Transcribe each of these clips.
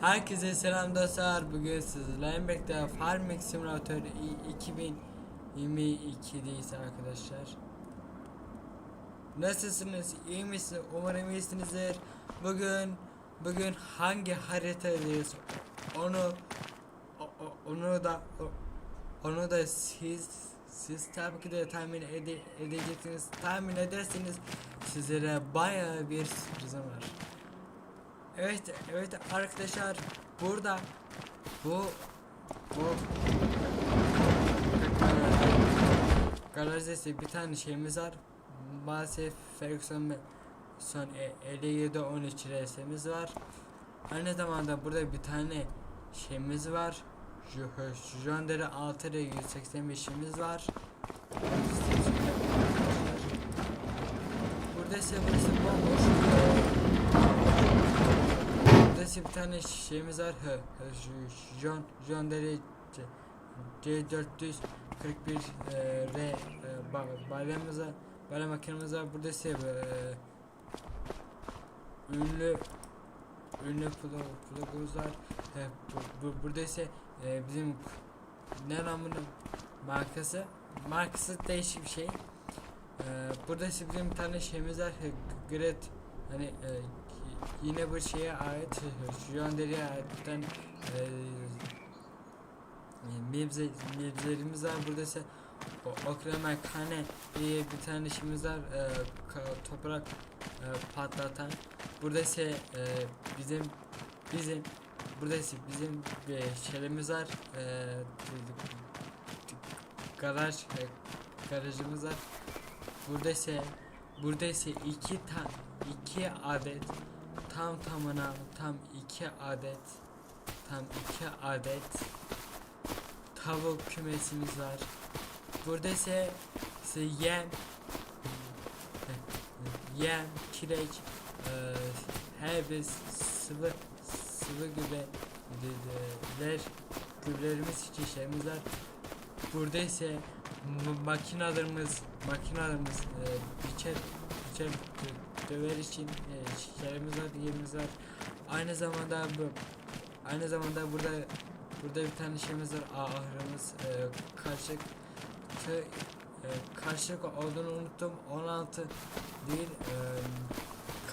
Herkese selam dostlar. Bugün sizlerle birlikte Farming Simulator i- 2022'deyiz arkadaşlar. Nasılsınız? İyi misiniz? Umarım iyisinizdir. Bugün bugün hangi haritadayız? Onu onu da onu da siz siz tabii ki de tahmin ede, edeceksiniz. Tahmin edersiniz sizlere bayağı bir sürprizim var. Evet, evet arkadaşlar burada bu bu garajda bir tane şeyimiz var. Maalesef Ferguson son e- 57 13 resimiz var. Aynı zamanda burada bir tane şeyimiz var. Jondere 6 ile 185'imiz var. Burada ise burası bomboş. Burada bir tane şeyimiz var. John John Dere C 441 e, R e, ba, balyamız var. Balya makinemiz var. Burada ise e, ünlü ünlü plug, plugumuz var. E, bu, bu, burada ise e, bizim ne lan markası markası değişik bir şey. E, burada ise bizim bir tane şeyimiz var. Gret hani e, yine bu şeye ait şu an deriye ait bir tane e, mevze, mevzelerimiz var. Burada ise o- Okremerkane diye bir tane işimiz var. E, toprak e, patlatan. Burada ise e, bizim bizim burada ise bizim bir şeylerimiz var. E, garaj e, garajımız var. Burada ise burada ise iki ta iki adet tam tamına tam iki adet tam iki adet tavuk kümesimiz var. Burada ise, ise yem yem, kireç e, her bir sıvı sıvı gübreler gübrelerimiz için şeyimiz var. Burada ise makinalarımız makinalarımız e, biçer biçer döver için e, şeylerimiz var, yerimiz var. Aynı zamanda bu aynı zamanda burada burada bir tane şeyimiz var. Ahırımız e, karşılık tı, e, karşılık olduğunu unuttum. 16 değil e,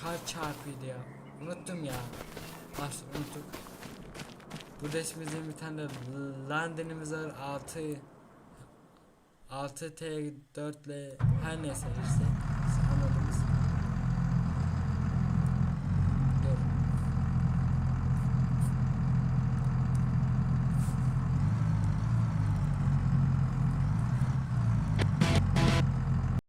kaç çarpıydı ya? Unuttum ya. Bas unuttuk. Burada ismimizin bir tane de London'ımız var. 6 6 T 4 ile her neyse işte.